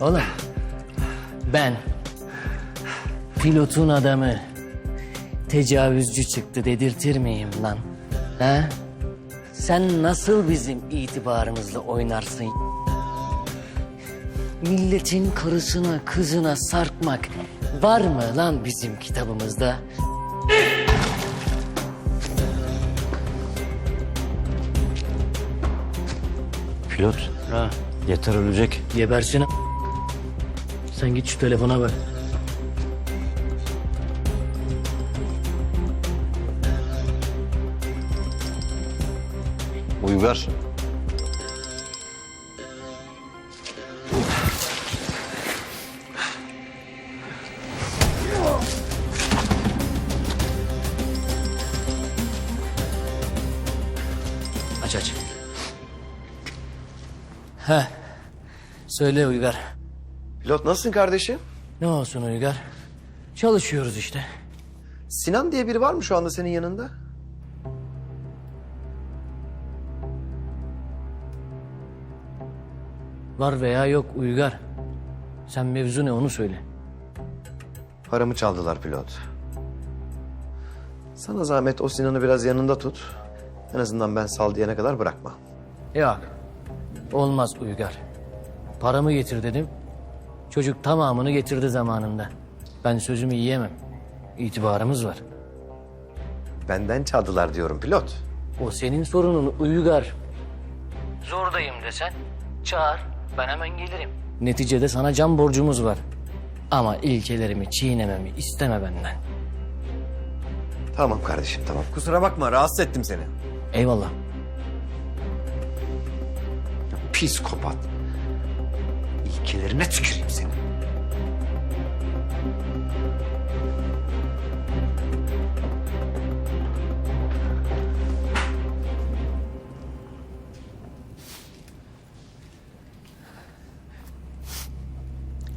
Oğlum ben pilotun adamı tecavüzcü çıktı dedirtir miyim lan? Ha? Sen nasıl bizim itibarımızla oynarsın? Milletin karısına kızına sarkmak var mı lan bizim kitabımızda? Pilot Ha, yeter ölecek. gebersin. Sen git şu telefona bak. Uygar. Aç aç. Heh. Söyle Uygar. Pilot nasılsın kardeşim? Ne olsun Uygar? Çalışıyoruz işte. Sinan diye biri var mı şu anda senin yanında? Var veya yok Uygar. Sen mevzu ne onu söyle. Paramı çaldılar pilot. Sana zahmet o Sinan'ı biraz yanında tut. En azından ben sal diyene kadar bırakma. Yok. Olmaz Uygar. Paramı getir dedim. Çocuk tamamını getirdi zamanında. Ben sözümü yiyemem. İtibarımız var. Benden çaldılar diyorum pilot. O senin sorunun Uygar. Zordayım desen çağır ben hemen gelirim. Neticede sana can borcumuz var. Ama ilkelerimi çiğnememi isteme benden. Tamam kardeşim tamam. Kusura bakma rahatsız ettim seni. Eyvallah. Psikopat. İlkelerine tüküreyim seni.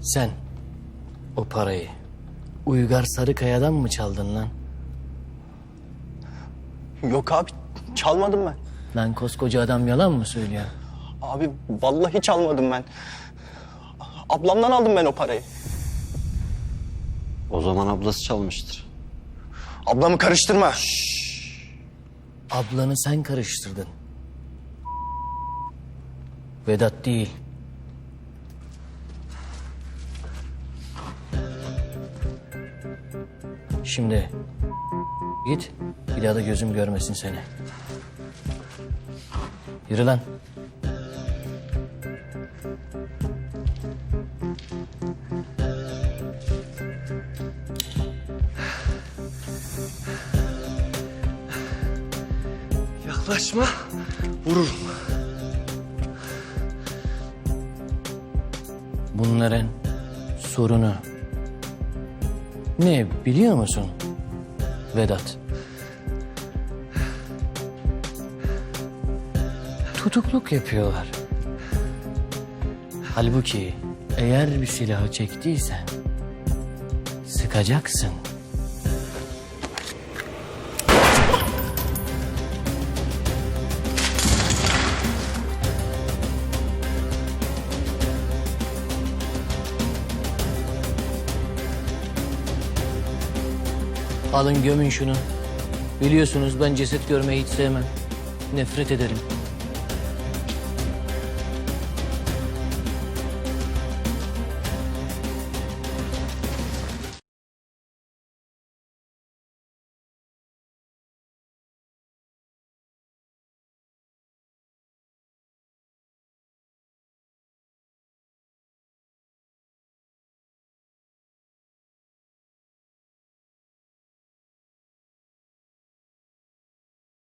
Sen o parayı Uygar Sarıkaya'dan mı çaldın lan? Yok abi çalmadım ben. Lan koskoca adam yalan mı söylüyor? Abi vallahi çalmadım ben. Ablamdan aldım ben o parayı. O zaman ablası çalmıştır. Ablamı karıştırma. Ablanı sen karıştırdın. Vedat değil. Şimdi git bir daha da gözüm görmesin seni. Yürü lan. Yaklaşma. Vururum. Bunların sorunu ne biliyor musun Vedat? Tutukluk yapıyorlar. Halbuki eğer bir silahı çektiysen sıkacaksın. Alın gömün şunu. Biliyorsunuz ben ceset görmeyi hiç sevmem. Nefret ederim.